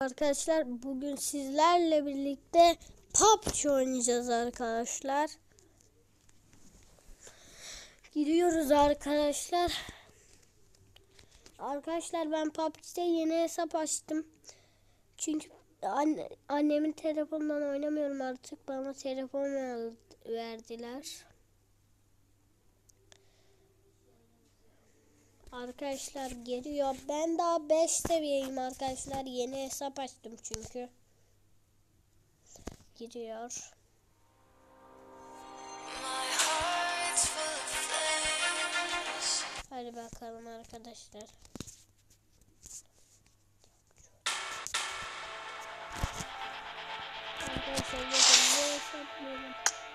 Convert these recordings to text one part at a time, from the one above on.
Arkadaşlar bugün sizlerle birlikte PUBG oynayacağız arkadaşlar. Giriyoruz arkadaşlar. Arkadaşlar ben PUBG'de yeni hesap açtım. Çünkü anne, annemin telefonundan oynamıyorum artık. Bana telefon ver- verdiler. Arkadaşlar geliyor. Ben daha 5 seviyeyim arkadaşlar. Yeni hesap açtım çünkü. Giriyor. Hadi bakalım arkadaşlar. Arkadaşlar bakın bu hesap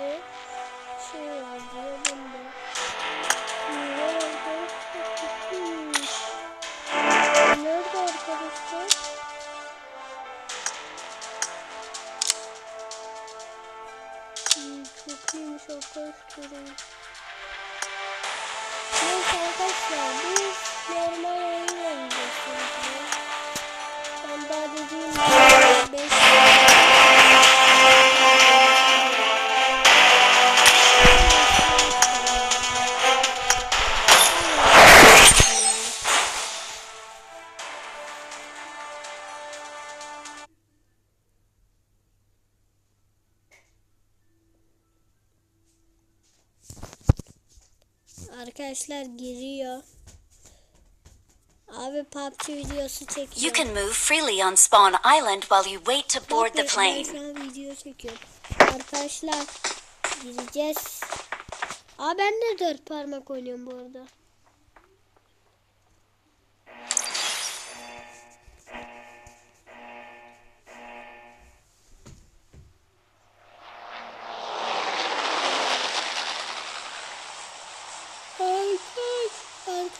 Nerede? Şey var diyor bunda. Nerede? Nerede arkadaşlar? Çok iyiymiş arkadaşlar. Neyse arkadaşlar biz normal oyun Arkadaşlar giriyor. Abi PUBG videosu çekiyor. You can move freely on Spawn Island while you wait to board the plane. Ben şu an video çekiyorum. Arkadaşlar gireceğiz. Aa ben de dört parmak oynuyorum bu arada.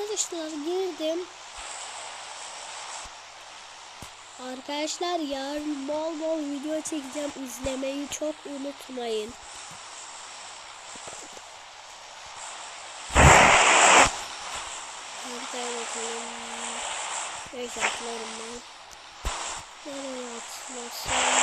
Arkadaşlar girdim. Arkadaşlar yarın bol bol video çekeceğim. İzlemeyi çok unutmayın. Haritaya bakalım. Ben. Nereye atlasam?